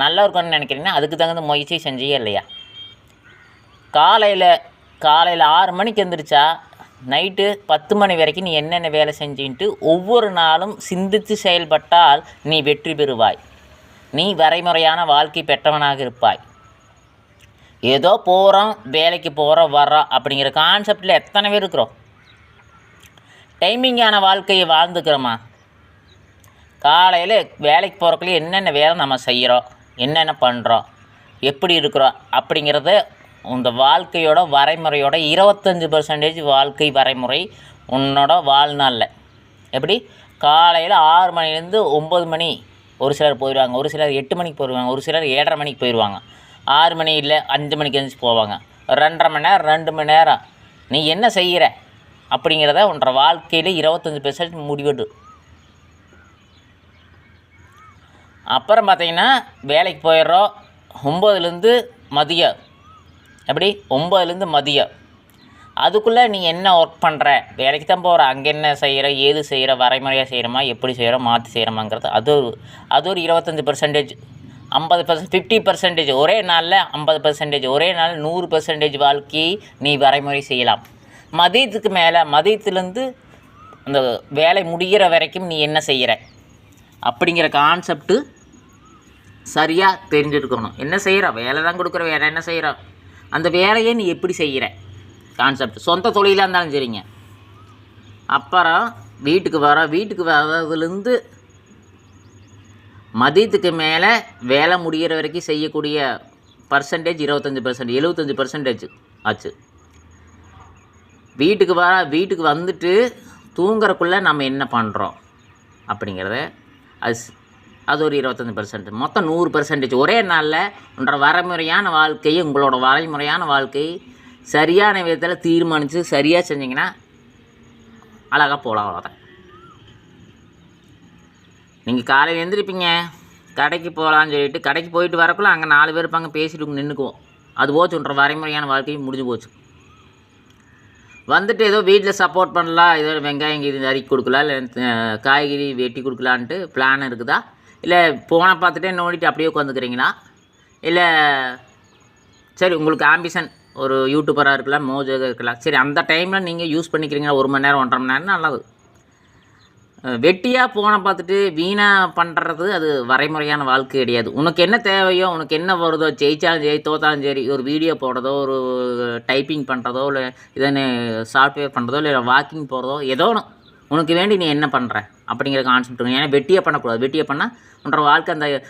நல்லா இருக்கணும்னு நினைக்கிறீங்கன்னா அதுக்கு தகுந்த முயற்சி செஞ்சியே இல்லையா? காலையில் காலையில் ஆறு மணிக்கு எந்திரிச்சா நைட்டு பத்து மணி வரைக்கும் நீ என்னென்ன வேலை செஞ்சுன்ட்டு ஒவ்வொரு நாளும் சிந்தித்து செயல்பட்டால் நீ வெற்றி பெறுவாய். நீ வரைமுறையான வாழ்க்கை பெற்றவனாக இருப்பாய். ஏதோ போகிறோம் வேலைக்கு போகிறோம் வர்றோம் அப்படிங்கிற கான்செப்டில் எத்தனை பேர் இருக்கிறோம்? டைமிங்கான வாழ்க்கையை வாழ்ந்துக்கிறோமா? காலையில் வேலைக்கு போகிறக்குள்ளே என்னென்ன வேலை நம்ம செய்கிறோம் என்னென்ன பண்ணுறோம் எப்படி இருக்கிறோம்? அப்படிங்கிறத இந்த வாழ்க்கையோட வரைமுறையோட இருபத்தஞ்சி பர்சன்டேஜ் வாழ்க்கை வரைமுறை உன்னோட வாழ்நாளில். எப்படி? காலையில் ஆறு மணிலேருந்து ஒம்பது மணி ஒரு சிலர் போயிடுவாங்க ஒரு சிலர் எட்டு மணிக்கு போயிடுவாங்க ஒரு சிலர் ஏழரை மணிக்கு போயிடுவாங்க ஆறு மணி இல்லை அஞ்சு மணிக்கு எழுந்துச்சி போவாங்க. ரெண்டரை மணி நேரம் ரெண்டு மணி நேரம். நீ என்ன செய்கிற அப்படிங்கிறத உன்ற வாழ்க்கையில் இருபத்தஞ்சி பெர்சன்ட் முடிவெடு. அப்புறம் பார்த்தீங்கன்னா வேலைக்கு போயிடுறோம். ஒம்பதுலேருந்து மதியம். எப்படி? ஒம்பதுலேருந்து மதியம். அதுக்குள்ளே நீ என்ன ஒர்க் பண்ணுற வேலைக்கு தான் போகிற அங்கே என்ன செய்கிற ஏது செய்கிற வரைமுறையாக செய்கிறோமா எப்படி செய்கிறோம் மாற்றி செய்கிறோமாங்கிறது அது ஒரு அது ஒரு இருபத்தஞ்சி பர்சன்டேஜ் ஐம்பது பர்சன்ட் ஃபிஃப்டி பர்சன்டேஜ் ஒரே நாளில் ஐம்பது பர்சன்டேஜ் ஒரே நாள் நூறு பர்சன்டேஜ் வாழ்க்கையை நீ வரைமுறை செய்யலாம். மதியத்துக்கு மேலே மதியத்துலேருந்து அந்த வேலை முடிகிற வரைக்கும் நீ என்ன செய்கிற அப்படிங்கிற கான்செப்ட்டு சரியாக தெரிஞ்சுருக்கணும். என்ன செய்கிற வேலை தான் கொடுக்குற வேலை என்ன செய்கிற அந்த வேலையை நீ எப்படி செய்கிற? கான்செப்ட் சொந்த தொழிலாக இருந்தாலும் சரிங்க. அப்புறம் வீட்டுக்கு வர வீட்டுக்கு வர்றதுலேருந்து மதியத்துக்கு மேலே வேலை முடிகிற வரைக்கும் செய்யக்கூடிய பர்சன்டேஜ் இருபத்தஞ்சி பர்சன்ட் எழுபத்தஞ்சி பர்சன்டேஜ் ஆச்சு. வீட்டுக்கு வர வீட்டுக்கு வந்துட்டு தூங்குறக்குள்ளே நம்ம என்ன பண்ணுறோம் அப்படிங்கிறத அது அது ஒரு இருபத்தஞ்சி பர்சன்ட் மொத்தம் நூறு பர்சன்டேஜ் ஒரே நாளில் உங்களோட வரைமுறையான வாழ்க்கையை உங்களோட வரைமுறையான வாழ்க்கை சரியான விதத்தில் தீர்மானித்து சரியாக செஞ்சீங்கன்னா அழகாக போகலாம் அவ்வளோதான் நீங்கள் காலையில் எழுந்திருப்பீங்க கடைக்கு போகலான்னு சொல்லிட்டு கடைக்கு போயிட்டு வரக்குள்ள அங்கே நாலு பேர் இருப்பாங்க பேசிட்டு நின்றுக்குவோம் அது போச்சு உன்ற வரைமுறையான வாழ்க்கையும் முடிஞ்சு போச்சு. வந்துட்டு ஏதோ வீட்டில் சப்போர்ட் பண்ணலாம் ஏதோ வெங்காயம் கீரி நறுக்கி கொடுக்கலாம் இல்லை காய்கறி வெட்டி கொடுக்கலான்ட்டு பிளான் இருக்குதா? இல்லை ஃபோனை பார்த்துட்டே நோண்டிட்டு அப்படியே உட்காந்துக்கிறீங்களா இல்லை சரி உங்களுக்கு ஆம்பிஷன் ஒரு யூடியூபராக இருக்கலாம் மோஜாக இருக்கலாம். சரி அந்த டைமில் நீங்கள் யூஸ் பண்ணிக்கிறீங்களா? ஒரு மணி நேரம் ஒன்றரை மணி நேரம் நல்லது. வெட்டியாக ஃபோனை பார்த்துட்டு வீணாக பண்ணுறது அது வரைமுறையான வாழ்க்கை கிடையாது. உனக்கு என்ன தேவையோ உனக்கு என்ன வருதோ ஜெயித்தாலும் சரி தோத்தாலும் சரி ஒரு வீடியோ போடுறதோ ஒரு டைப்பிங் பண்ணுறதோ இல்லை இதனை சாஃப்ட்வேர் பண்ணுறதோ இல்லை வாக்கிங் போகிறதோ ஏதோ ஒன்று உனக்கு வேண்டி நீ என்ன பண்ணுற அப்படிங்கிற கான்செப்ட் ஏன்னா வெட்டியே பண்ணக்கூடாது. வெட்டியே பண்ணால் உன்னோட வாழ்க்கை அந்த